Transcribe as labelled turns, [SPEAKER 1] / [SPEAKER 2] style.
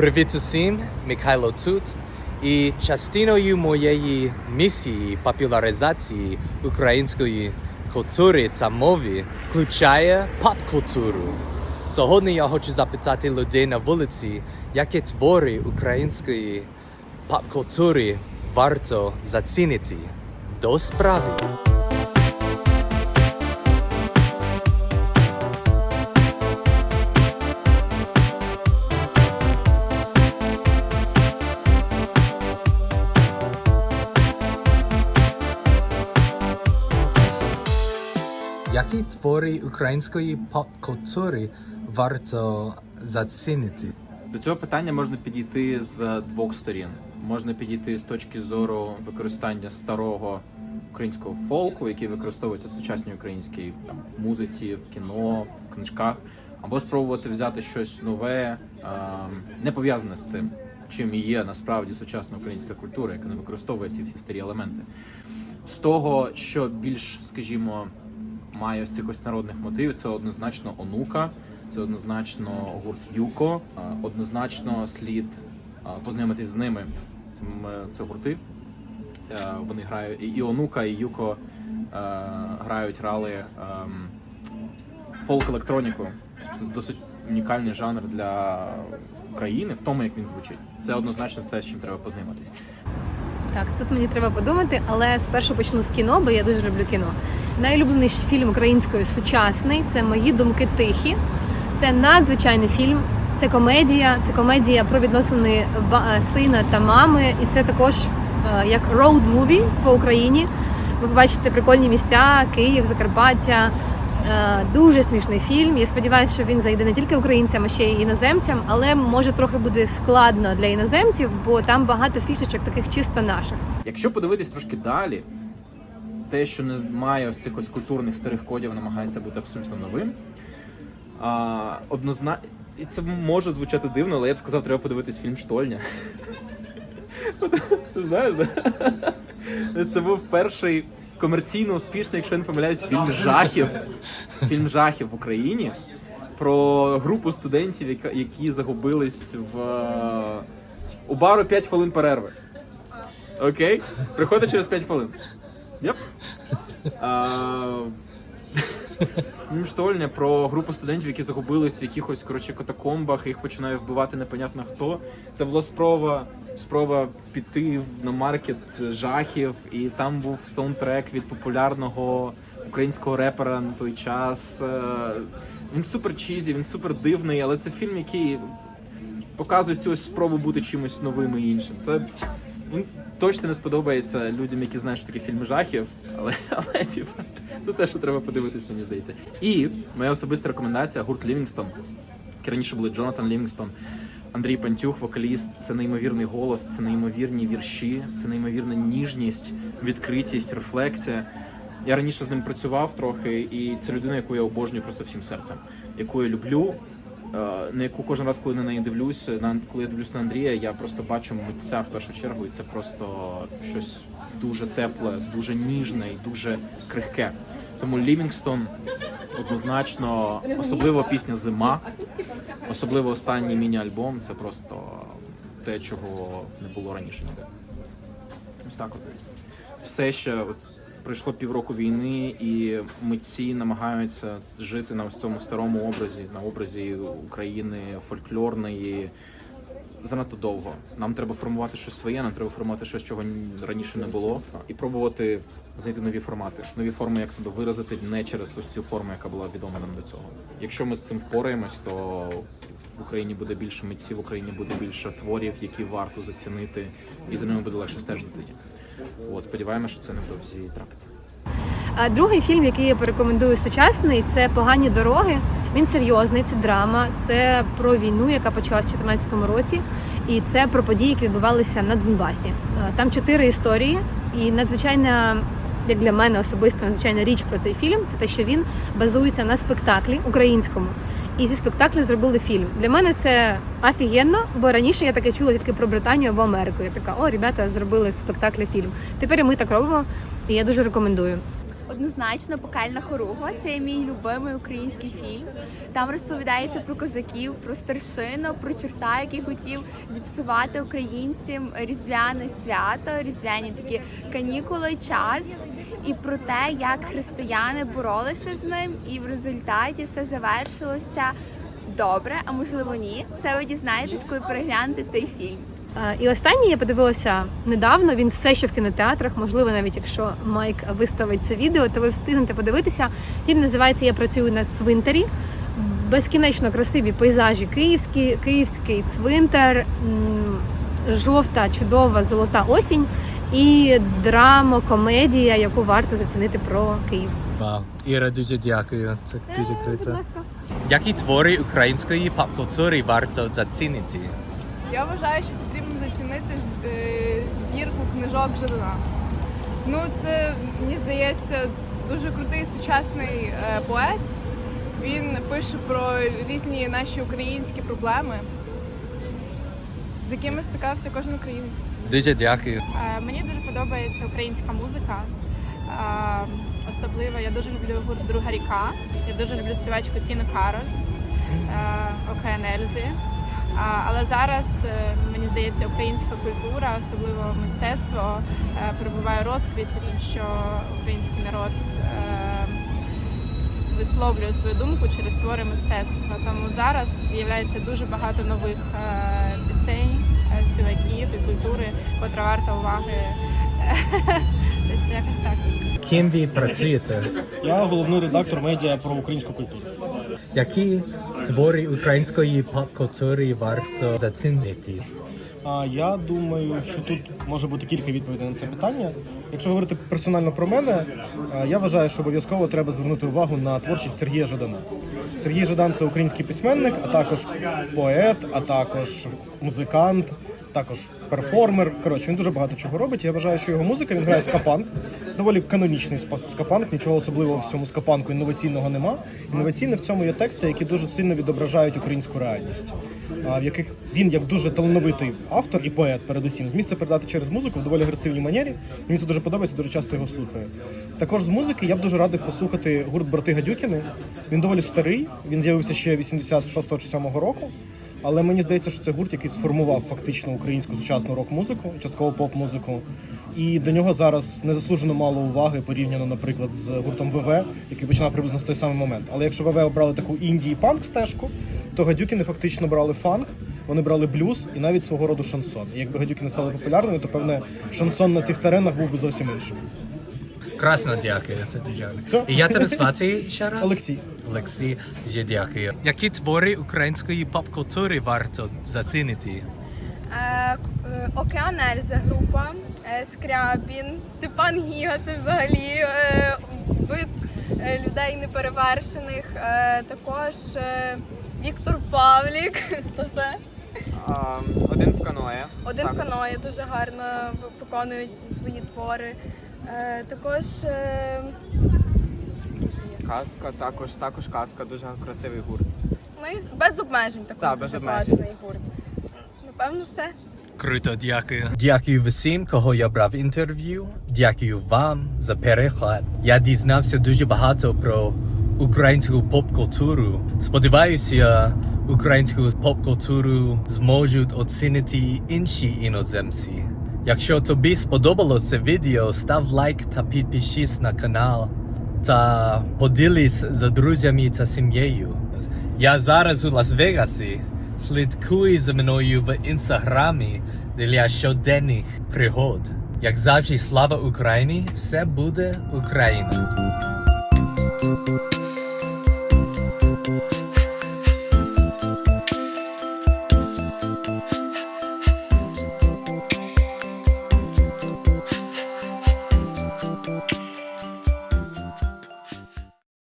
[SPEAKER 1] Привіт усім, Михайло тут. І частиною моєї місії популяризації української культури та мови включає поп-культуру. Сьогодні я хочу запитати людей на вулиці, які твори української поп-культури варто зацінити. До справи! Які твори української поп-культури варто зацінити?
[SPEAKER 2] До цього питання можна підійти з двох сторін. Можна підійти з точки зору використання старого українського фолку, який використовується в сучасній українській там, музиці, в кіно, в книжках, або спробувати взяти щось нове, ем, не пов'язане з цим, чим є насправді сучасна українська культура, яка не використовує ці всі старі елементи. З того, що більш, скажімо, має ось цих ось народних мотивів, це однозначно онука, це однозначно гурт Юко, однозначно слід а, познайомитись з ними. Це, це гурти. Е, Вони грають і- онука, і Юко е, грають, грали ем, фолк-електроніку. Досить унікальний жанр для України в тому, як він звучить. Це однозначно це, з чим треба познайомитись.
[SPEAKER 3] Так, тут мені треба подумати, але спершу почну з кіно, бо я дуже люблю кіно. Найулюбленіший фільм українською сучасний це Мої думки тихі. Це надзвичайний фільм. Це комедія, це комедія про відносини е, сина та мами, і це також е, як road movie по Україні. Ви побачите прикольні місця, Київ, Закарпаття. Е, Дуже смішний фільм. Я сподіваюся, що він зайде не тільки українцям, а ще й іноземцям, але може трохи буде складно для іноземців, бо там багато фішечок таких чисто наших.
[SPEAKER 2] Якщо подивитись трошки далі, те, що не має ось цих ось культурних старих кодів, намагається бути абсолютно новим. А, однозна... І це може звучати дивно, але я б сказав, треба подивитись фільм Штольня. Знаєш. Це був перший комерційно успішний, якщо я не помиляюсь, фільм жахів. Фільм жахів в Україні про групу студентів, які загубились в е, у бару 5 хвилин перерви. Окей? Приходить через 5 хвилин. Yep. А, Фільм Штольня про групу студентів, які загубились в якихось коротше катакомбах, їх починає вбивати непонятно хто. Це була спроба, спроба піти на маркет жахів, і там був саундтрек від популярного українського репера на той час. Е, Він супер чізі, він супер дивний, але це фільм, який показує цю ось спробу бути чимось новим і іншим. Це він точно не сподобається людям, які знають, що таке фільми жахів, але, але типу, це те, що треба подивитись, мені здається. І моя особиста рекомендація гурт Лівінгстон. Раніше були Джонатан Лівінгстон, Андрій Пантюх, вокаліст. Це неймовірний голос, це неймовірні вірші, це неймовірна ніжність, відкритість, рефлексія. Я раніше з ним працював трохи, і це людина, яку я обожнюю просто всім серцем, яку я люблю, на яку кожен раз, коли на неї дивлюсь, на коли я дивлюсь на Андрія, я просто бачу митця в першу чергу, і це просто щось дуже тепле, дуже ніжне і дуже крихке. Тому Лівінгстон однозначно, особливо пісня Зима, особливо останній міні-альбом. Це просто те, чого не було раніше. Ось так от. Все ще пройшло півроку війни, і митці намагаються жити на ось цьому старому образі, на образі України фольклорної. Занадто довго. Нам треба формувати щось своє, нам треба формувати щось, чого раніше не було, і пробувати знайти нові формати, нові форми, як себе виразити не через ось цю форму, яка була відома нам до цього. Якщо ми з цим впораємось, то в Україні буде більше митців, в Україні буде більше творів, які варто зацінити, і за ними буде легше стежити. От сподіваємося, що це невдовзі трапиться.
[SPEAKER 3] Другий фільм, який я порекомендую сучасний, це Погані дороги. Він серйозний, це драма, це про війну, яка почалась в 2014 році, і це про події, які відбувалися на Донбасі. Там чотири історії, і надзвичайна, як для мене особисто, надзвичайна річ про цей фільм це те, що він базується на спектаклі українському. І зі спектаклю зробили фільм. Для мене це офігенно, бо раніше я таке чула тільки про Британію або Америку. Я така, о, ребята, зробили з спектакля фільм. Тепер ми так робимо, і я дуже рекомендую.
[SPEAKER 4] Однозначно Пекельна хоругва. Це є мій любимий український фільм. Там розповідається про козаків, про старшину, про чорта, який хотів зіпсувати українцям різдвяне свято, різдвяні такі канікули, час. І про те, як християни боролися з ним, і в результаті все завершилося добре, а можливо ні. Це ви дізнаєтесь, коли переглянете цей фільм.
[SPEAKER 3] Е, І останній я подивилася недавно. Він все ще в кінотеатрах. Можливо, навіть якщо Майк виставить це відео, то ви встигнете подивитися. Він називається Я працюю на цвинтарі. Безкінечно красиві пейзажі київські, київський цвинтар, жовта, чудова золота осінь і драмо-комедія, яку варто зацінити про Київ.
[SPEAKER 1] Вау. Іра, дуже дякую. Це дуже круто. Які твори української поп-культури варто зацінити?
[SPEAKER 5] Я вважаю, що з- е, збірку книжок Жадана. Ну, це мені здається дуже крутий сучасний е, поет. Він пише про різні наші українські проблеми, з якими стикався кожен українець.
[SPEAKER 1] Дуже дякую.
[SPEAKER 6] Е, Мені дуже подобається українська музика. Особливо я дуже люблю гурт Друга ріка. Я дуже люблю співачку Тіну Кароль, Океан Ельзі. Але зараз е, мені здається, українська культура, особливо мистецтво, е, перебуває розквіті, тому що український народ е, висловлює свою думку через твори мистецтва. Тому зараз з'являється дуже багато нових пісень, співаків і культури, котра варта уваги. Десь якось так.
[SPEAKER 1] Ким ви працюєте?
[SPEAKER 7] Я головний редактор медіа про українську культуру.
[SPEAKER 1] Які твори української поп-культури варто зацінити?
[SPEAKER 7] А я думаю, що тут може бути кілька відповідей на це питання. Якщо говорити персонально про мене, я вважаю, що обов'язково треба звернути увагу на творчість Сергія Жадана. Сергій Жадан це український письменник, а також поет, а також музикант, також перформер. Коротше, він дуже багато чого робить. Я вважаю, що його музика він грає скапанк, доволі канонічний скапанк. Нічого особливого в цьому скапанку інноваційного нема. Інноваційне в цьому є тексти, які дуже сильно відображають українську реальність, в яких він, як дуже талановитий автор і поет, передусім, зміг це передати через музику в доволі агресивній манері. Мені це дуже подобається, дуже часто його слухаю. Також з музики я б дуже радив послухати гурт Брати Гадюкіни. Він доволі старий. Він з'явився ще 86-го чи 7-го року. Але мені здається, що це гурт, який сформував фактично українську сучасну рок-музику, частково поп-музику. І до нього зараз незаслужено мало уваги порівняно, наприклад, з гуртом ВВ, який починав приблизно в той самий момент. Але якщо ВВ обрали таку інді панк стежку, то гадюкіни фактично брали фанк, вони брали блюз і навіть свого роду шансон. І якби гадюкіни стали популярними, то певне шансон на цих теренах був би зовсім іншим.
[SPEAKER 1] Красно дякую. Це дуже. І я тебе звати ще раз?
[SPEAKER 7] Олексій.
[SPEAKER 1] Олексій, дуже дякую. Які твори української поп-культури варто зацінити?
[SPEAKER 8] Е, е, Океан Ельза група, е, Скрябін, Степан Гіга, це взагалі вид людей неперевершених. Також Віктор Павлік,
[SPEAKER 9] Один в каное.
[SPEAKER 8] один в
[SPEAKER 9] Так.
[SPEAKER 8] каної дуже гарно виконують свої твори. Е, Також е,
[SPEAKER 9] Казка, також, також казка, дуже красивий гурт.
[SPEAKER 8] і без обмежень також
[SPEAKER 9] Так, без
[SPEAKER 8] дуже
[SPEAKER 9] обмежень.
[SPEAKER 8] класний гурт. Напевно, все.
[SPEAKER 1] Круто, дякую. Дякую всім, кого я брав інтерв'ю. Дякую вам за переклад. Я дізнався дуже багато про українську поп-культуру. Сподіваюся, українську поп-культуру зможуть оцінити інші іноземці. Якщо тобі сподобалося це відео, став лайк та підпишись на канал та поділись з друзями та сім'єю. Я зараз у Лас-Вегасі. Слідкуй за мною в інстаграмі для щоденних пригод. Як завжди, слава Україні! Все буде Україна!